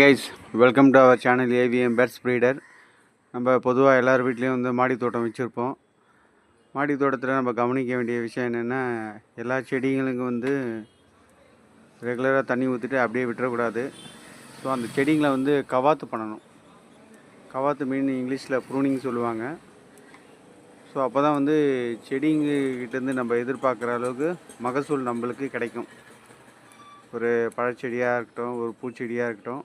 Guys welcome to our channel AVM birds breeder நம்ம பொதுவாக எல்லார் வீட்லேயும் வந்து மாடி தோட்டம் வச்சுருப்போம். மாடி தோட்டத்தில் நம்ம கவனிக்க வேண்டிய விஷயம் என்னென்னா எல்லா செடிங்களுக்கும் வந்து ரெகுலராக தண்ணி ஊற்றிட்டு அப்படியே விட்டுறக்கூடாது. ஸோ அந்த செடிங்களை வந்து கவாத்து பண்ணணும். கவாத்து மீன் இங்கிலீஷில் ப்ரூனிங் சொல்லுவாங்க. ஸோ அப்போ தான் வந்து செடிங்கிட்டேருந்து நம்ம எதிர்பார்க்குற அளவுக்கு மகசூல் நம்மளுக்கு கிடைக்கும். ஒரு பழச்செடியாக இருக்கட்டும் ஒரு பூச்செடியாக இருக்கட்டும்.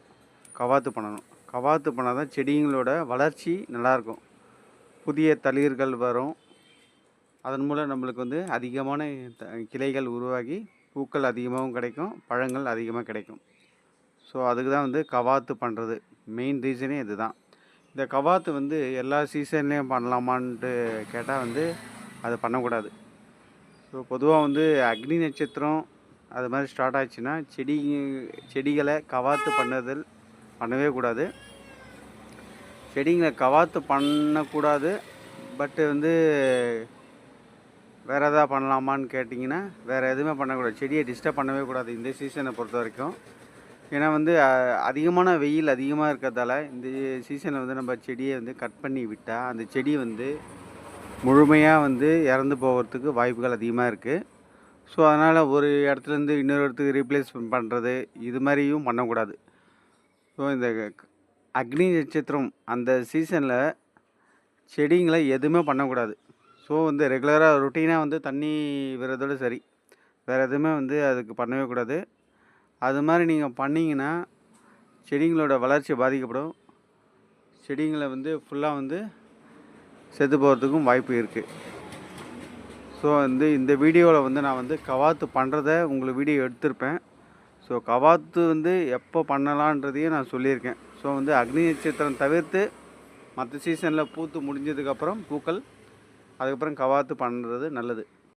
கவாத்து பண்ணணும். கவாத்து பண்ணால் தான் செடிங்களோட வளர்ச்சி நல்லாயிருக்கும். புதிய தளிர்கள் வரும். அதன் மூலம் நம்மளுக்கு வந்து அதிகமான த- கிளைகள் உருவாகி பூக்கள் அதிகமாகவும் கிடைக்கும் பழங்கள் அதிகமாக கிடைக்கும். ஸோ அதுக்கு தான் வந்து கவாத்து பண்ணுறது மெயின் ரீசனே இதுதான். இந்த கவாத்து வந்து எல்லா சீசன்லேயும் பண்ணலாமான்ட்டு கேட்டால் வந்து அது பண்ணக்கூடாது. ஸோ பொதுவாக வந்து அக்னி நட்சத்திரம் அது மாதிரி ஸ்டார்ட் ஆச்சுன்னா செடி செடிகளை கவாத்து பண்ணதில் பண்ணவே கூடாது. செடிங்களை கவாத்து பண்ணக்கூடாது. பட்டு வந்து வேறு எதாவது பண்ணலாமான்னு கேட்டிங்கன்னா வேறு எதுவுமே பண்ணக்கூடாது. செடியை டிஸ்டர்ப் பண்ணவே கூடாது இந்த சீசனை பொறுத்த வரைக்கும். ஏன்னா வந்து அதிகமான வெயில் அதிகமாக இருக்கிறதால இந்த சீசனில் வந்து நம்ம செடியை வந்து கட் பண்ணி விட்டால் அந்த செடி வந்து முழுமையாக வந்து இறந்து போகிறதுக்கு வாய்ப்புகள் அதிகமாக இருக்குது ஸோ அதனால் ஒரு இடத்துலேருந்து இன்னொரு இடத்துக்கு ரீப்ளேஸ் பண்ணுறது இது மாதிரியும் பண்ணக்கூடாது. ஸோ இந்த அக்னி நட்சத்திரம் அந்த சீசனில் செடிங்களை எதுவுமே பண்ணக்கூடாது. ஸோ வந்து ரெகுலராக ரொட்டீனாக வந்து தண்ணி விடுறதோட சரி. வேறு எதுவுமே வந்து அதுக்கு பண்ணவே கூடாது. அது மாதிரி நீங்கள் பண்ணிங்கன்னா செடிங்களோட வளர்ச்சி பாதிக்கப்படும். செடிங்களை வந்து ஃபுல்லாக வந்து செத்து போகிறதுக்கும் வாய்ப்பு இருக்குது ஸோ வந்து இந்த வீடியோவில் வந்து நான் வந்து கவாத்து பண்ணுறத உங்களுக்கு வீடியோ எடுத்திருப்பேன். ஸோ கவாத்து வந்து எப்போ பண்ணலான்றதையும் நான் சொல்லியிருக்கேன். ஸோ வந்து அக்னி நட்சத்திரம் தவிர்த்து மற்ற சீசனில் பூத்து முடிஞ்சதுக்கப்புறம் பூக்கள் அதுக்கப்புறம் கவாத்து பண்ணுறது நல்லது.